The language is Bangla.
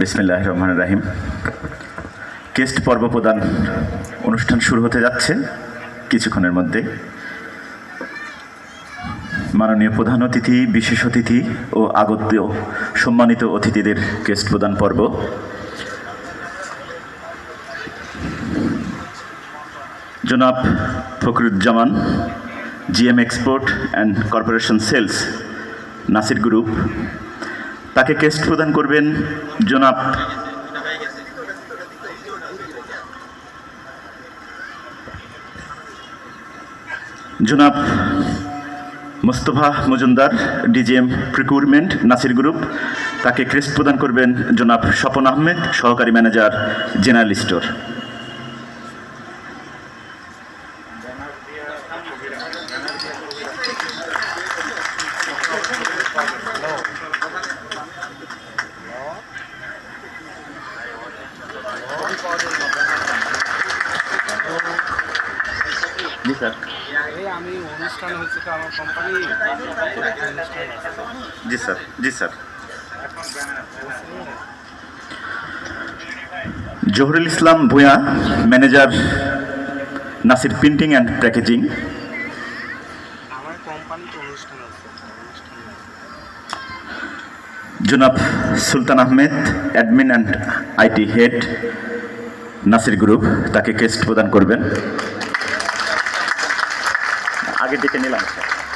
বিসমিল্লাহ রহমান রাহিম। কেস্ট পর্ব প্রদান অনুষ্ঠান শুরু হতে যাচ্ছে কিছুক্ষণের মধ্যে। মাননীয় প্রধান অতিথি, বিশেষ অতিথি ও আগত সম্মানিত অতিথিদের কেস্ট প্রদান পর্ব। জনাব Fakhruzzaman, GM export and corporation sales, Nasir group. তাকে কেস্ট প্রদান করবেন জনাব। জনাব Mostafa Majumder, DGM procurement Nasir group, তাকে ক্রেস্ট প্রদান করবেন জনাব স্বপন আহমেদ, সহকারী ম্যানেজার, জেনারেল স্টোর। জি স্যার। এই আমি অনুষ্ঠান হচ্ছে তো আমার কোম্পানি জি sir. G sir. Zahurul Islam Bhuiyan manager Nasir printing and packaging. জনাব Sultan Ahmed admin and IT head Nasir group তাকে কেস্ট প্রদান করবেন। আগে ডেকে নিলাম। স্যার